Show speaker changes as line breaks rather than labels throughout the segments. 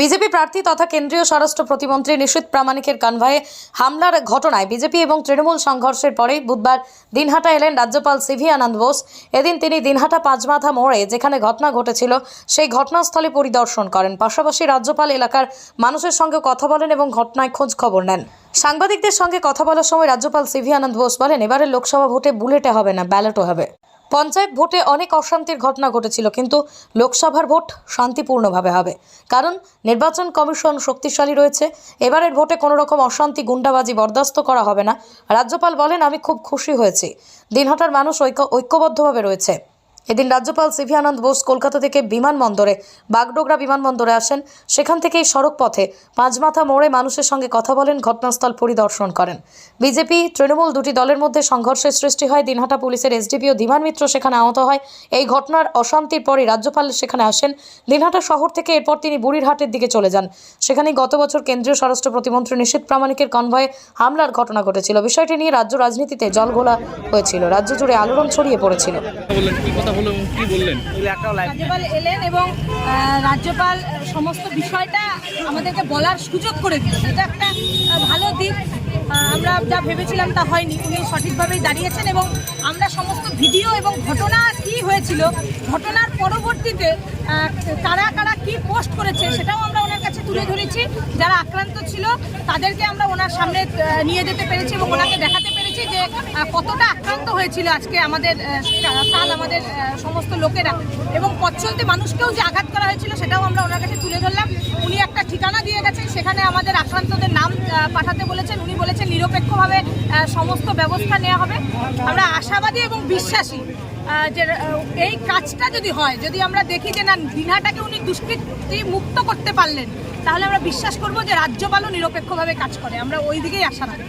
BJP প্রার্থী তথা কেন্দ্রীয় স্বরাষ্ট্র প্রতিমন্ত্রী নিশীত প্রামাণিকের কানভায়ে হামলার ঘটনায় বিজেপি এবং তৃণমূল সংঘর্ষের পরেই বুধবার দিনহাটা এলেন রাজ্যপাল সিভি আনন্দ বোস। এদিন তিনি দিনহাটা পাঁচমাথা মোড়ে যেখানে ঘটনা ঘটেছিল, সেই ঘটনাস্থলে পরিদর্শন করেন। পাশাপাশি রাজ্যপাল এলাকার মানুষের সঙ্গে কথা বলেন এবং ঘটনায় খোঁজ খবর নেন। সাংবাদিকদের সঙ্গে কথা বলার সময় রাজ্যপাল সিভি আনন্দ বোস বলেন, এবারের লোকসভা ভোটে বুলেটে হবে না, ব্যালটও হবে। পঞ্চায়েত ভোটে অনেক অশান্তির ঘটনা ঘটেছিল, কিন্তু লোকসভার ভোট শান্তিপূর্ণভাবে হবে। কারণ নির্বাচন কমিশন শক্তিশালী রয়েছে, এবারের ভোটে কোনো রকম অশান্তি, গুন্ডাবাজি বরদাস্ত করা হবে না। রাজ্যপাল বলেন, আমি খুব খুশি হয়েছি। দিনহাটার মানুষ ঐক্য ঐক্যবদ্ধভাবে রয়েছে। এদিন রাজ্যপাল সিভি আনন্দ বোস কলকাতা থেকে বিমানবন্দরে, বাগডোগরা বিমানবন্দরে আসেন। সেখান থেকেই সড়ক পথে পাঁচমাথা মোড়ে মানুষের সঙ্গে কথা বলেন, ঘটনাস্থল পরিদর্শন করেন। বিজেপি, তৃণমূল দুটি দলের মধ্যে সংঘর্ষের সৃষ্টি হয়। দিনহাটা পুলিশের এসডিপিও ধীমান মিত্র সেখানে আহত হয়। এই ঘটনার অশান্তির পরে রাজ্যপাল সেখানে আসেন। দিনহাটা শহর থেকে এরপর তিনি বুড়িরহাটের দিকে চলে যান। সেখানে গত বছর কেন্দ্রীয় স্বরাষ্ট্র প্রতিমন্ত্রী নিশীত প্রামাণিকের কনভয়ে হামলার ঘটনা ঘটেছিল। বিষয়টি নিয়ে রাজ্য রাজনীতিতে জলঘোলা হয়েছিল। রাজ্য জুড়ে আলোড়ন ছড়িয়ে পড়েছিল।
হলো কি বললেন?
রাজ্যপাল এলেন এবং রাজ্যপাল সমস্ত বিষয়টা আমাদেরকে বলার সুযোগ করে দিল এটা একটা ভালো দিক। আমরা যা ভেবেছিলাম তা হয়নি। উনি সঠিকভাবেই দাঁড়িয়েছেন এবং আমরা সমস্ত ভিডিও এবং ঘটনা কি হয়েছিল ঘটনার পরবর্তীতে কারা কারা কি পোস্ট করেছে সেটাও আমরা ওনার কাছে তুলে ধরেছি। যারা আক্রান্ত ছিল তাদেরকে আমরা ওনার সামনে নিয়ে যেতে পেরেছি এবং ওনাকে দেখাতে পেরেছি যে কতটা আক্রান্ত হয়েছিল আজকে আমাদের কাল আমাদের সমস্ত লোকেরা। এবং পথ চলতে মানুষকেও যে আঘাত করা হয়েছিল সেটাও আমরা ওনার কাছে তুলে ধরলাম। উনি একটা ঠিকানা দিয়ে গেছেন, সেখানে আমাদের আক্রান্তদের নাম পাঠাতে বলেছেন। উনি বলেছেন নিরপেক্ষভাবে সমস্ত ব্যবস্থা নেওয়া হবে। আমরা আশাবাদী এবং বিশ্বাসী যে এই কাজটা যদি হয়, যদি আমরা দেখি যে না, দিনহাটাকে উনি দুষ্কৃতি মুক্ত করতে পারলেন, তাহলে আমরা বিশ্বাস করব যে রাজ্যপালও নিরপেক্ষভাবে কাজ করে। আমরা ওই দিকেই আশা রাখি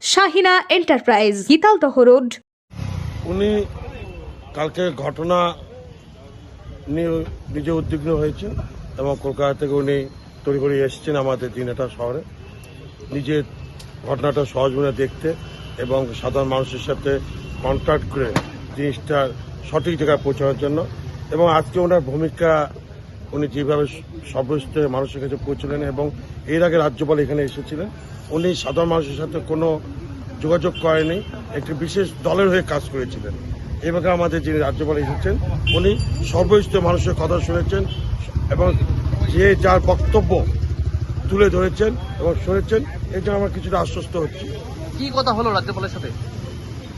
Shahina enterprise, Gitaldaha road.
উনি কালকে ঘটনা নিয়ে নিজে উদ্বিগ্ন হয়েছেন এবং কলকাতা থেকে উনি তৈরি এসেছেন আমাদের দিনহাটা শহরে। নিজে ঘটনাটা সহজমনে দেখতে এবং সাধারণ মানুষের সাথে কন্ট্যাক্ট করে জিনিসটা সঠিক জায়গায় পৌঁছানোর জন্য। এবং আজকে ওনার ভূমিকা উনি যেভাবে সর্বস্ত মানুষের কাছে পৌঁছলেন এবং এর আগে রাজ্যপাল এখানে এসেছিলেন উনি সাধারণ মানুষের সাথে কোনো যোগাযোগ করেনি একটি বিশেষ দলের হয়ে কাজ করেছিলেন। এভাবে আমাদের যিনি রাজ্যপাল এসেছেন উনি সর্বস্তরের মানুষের কথা শুনেছেন এবং যে যার বক্তব্য তুলে ধরেছেন এবং শুনেছেন জন্য আমরা কিছুটা আশ্বস্ত হচ্ছি।
কি কথা হলো রাজ্যপালের সাথে?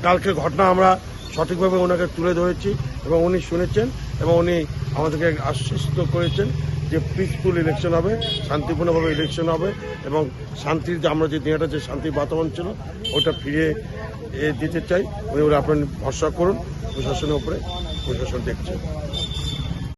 কালকে ঘটনা আমরা সঠিকভাবে ওনাকে তুলে ধরেছি এবং উনি শুনেছেন এবং উনি আমাদেরকে আশ্বস্ত করেছেন যে পিসফুল ইলেকশন হবে, শান্তিপূর্ণভাবে ইলেকশন হবে এবং শান্তির যে আমরা যে দিনটা যে শান্তির বাতাবরণ ছিল, ওটা ফিরে দিতে চাই। উনি আপনার ভরসা করুন, প্রশাসনের উপরে প্রশাসন দেখছে।